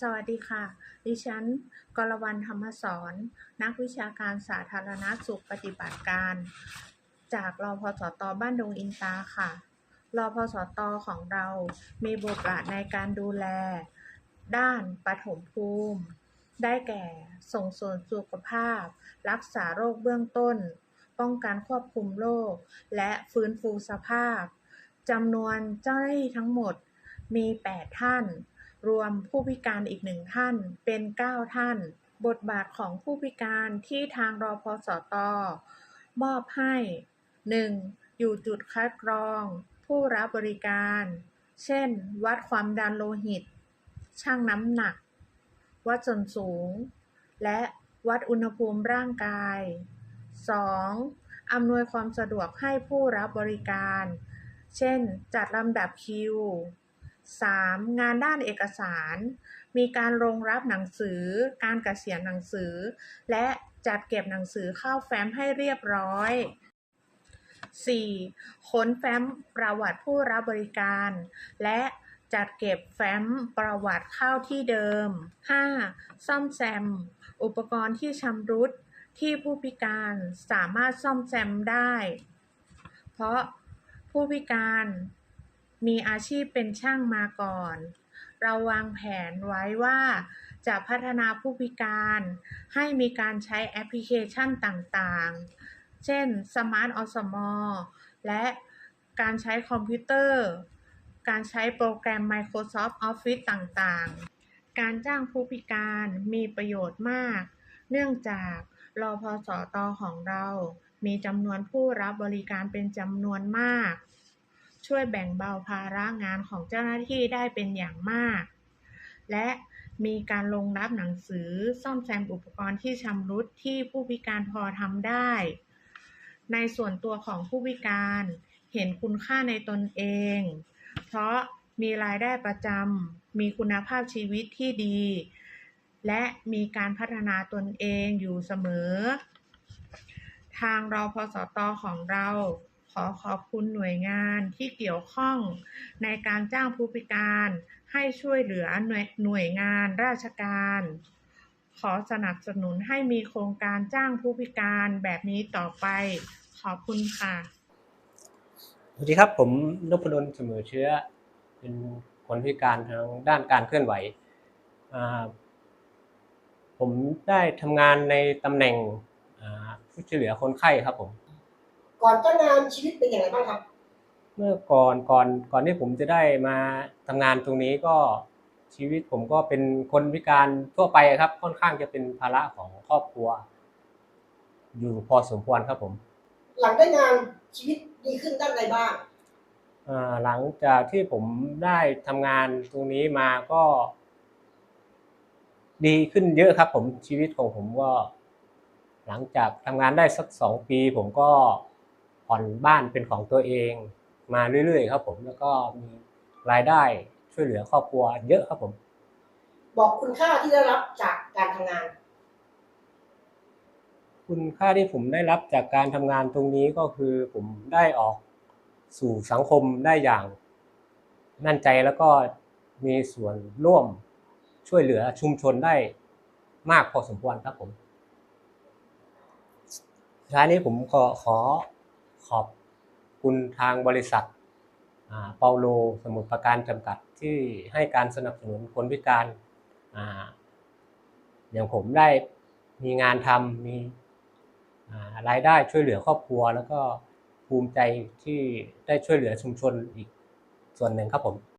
สวัสดีค่ะ ดิฉัน กรวรรณธรรมสอนนักวิชาการสาธารณสุขปฏิบัติการ จากรพสตบ้านดงอินตาค่ะรพสตของเรา มีบทบาทในการดูแล ด้านปฐมภูมิ ได้แก่ส่งเสริมสุขภาพ รักษาโรคเบื้องต้น ป้องกันควบคุมโรค และฟื้นฟูสภาพจำนวนเจ้าหน้าที่ทั้งหมดมี 8 ท่าน รวมผู้พิการอีกหนึ่งท่านเป็น 9 ท่าน บทบาทของผู้พิการที่ทางรพสต มอบให้ 1. อยู่จุดคัดกรอง ผู้รับบริการ เช่น วัดความดันโลหิต ชั่งน้ำหนัก วัดส่วนสูง และวัดอุณหภูมิร่างกาย 2. อำนวยความสะดวกให้ผู้รับบริการ เช่น จัดลำดับคิว 3. งานด้านเอกสาร มีการรองรับหนังสือ การเกษียณหนังสือ และจัดเก็บหนังสือเข้าแฟ้มให้เรียบร้อย 4. ค้นแฟ้มประวัติผู้รับบริการ และจัดเก็บแฟ้มประวัติเข้าที่เดิม 5. ซ่อมแซม อุปกรณ์ที่ชำรุดที่ผู้พิการสามารถซ่อมแซมได้ เพราะผู้พิการ มีอาชีพเป็นช่างมาก่อน เราวางแผนไว้ว่าจะพัฒนาผู้พิการให้มีการใช้แอปพลิเคชันต่างๆ เช่น Smart o s m o และการใช้คอมพิวเตอร์ การใช้โปรแกรม Microsoft Office ต่างๆ การจ้างผู้พิการมีประโยชน์มาก เนื่องจากรอพสตของเรา มีจำนวนผู้รับบริการเป็นจำนวนมาก ช่วยแบ่งเบาภาระงานของเจ้าหน้าที่ได้เป็นอย่างมาก และมีการลงรับหนังสือซ่อมแซมอุปกรณ์ที่ชำรุดที่ผู้พิการพอทำได้ ในส่วนตัวของผู้พิการเห็นคุณค่าในตนเอง เพราะมีรายได้ประจำ มีคุณภาพชีวิตที่ดี และมีการพัฒนาตนเองอยู่เสมอ ทางรอพสตของเรา อขอบคุณหน่วยงานที่เกี่ยวข้องในการจ้างผู้พิการให้ช่วยเหลือหน่วยหน่วยงานราชการ ขอสนับสนุนให้มีโครงการจ้างผู้พิการแบบนี้ต่อไป ขอบคุณค่ะ สวัสดีครับผมนพดลเสมอเชื้อ เป็นคนพิการทางด้านการเคลื่อนไหว ผมได้ทำงานในตำแหน่งผู้ช่วยเหลือคนไข้ครับผม ก่อนจ้างงานชีวิตเป็นยังไงบ้างครับ เมื่อก่อนก่อนก่อนที่ผมจะได้มาทำงานตรงนี้ก็ชีวิตผมก็เป็นคนพิการทั่วไปครับ ค่อนข้างจะเป็นภาระของครอบครัว อยู่พอสมควรครับผม หลังได้งานชีวิตดีขึ้นด้านใดบ้าง อ่าหลังจากที่ผมได้ทำงานตรงนี้มาก็ ดีขึ้นเยอะครับผมชีวิตของผมก็ หลังจากทำงานได้สักสองปี ผมก็ ผ่อนบ้านเป็นของตัวเองมาเรื่อยๆครับผมแล้วก็มีรายได้ช่วยเหลือครอบครัวเยอะครับผม บอกคุณค่าที่ได้รับจากการทำงาน คุณค่าที่ผมได้รับจากการทำงานตรงนี้ก็คือผมได้ออกสู่สังคมได้อย่างมั่นใจแล้วก็มีส่วนร่วมช่วยเหลือชุมชนได้มากพอสมควรครับผมสุดท้ายนี้ผมขอขอ ขอบคุณทางบริษัทเปาโลสมุทรปราการจำกัดที่ให้การสนับสนุนคนพิการออย่างผมได้มีงานทำมีรายได้ช่วยเหลือครอบครัว แล้วก็ภูมิใจที่ได้ช่วยเหลือชุมชนอีกส่วนหนึ่งครับผม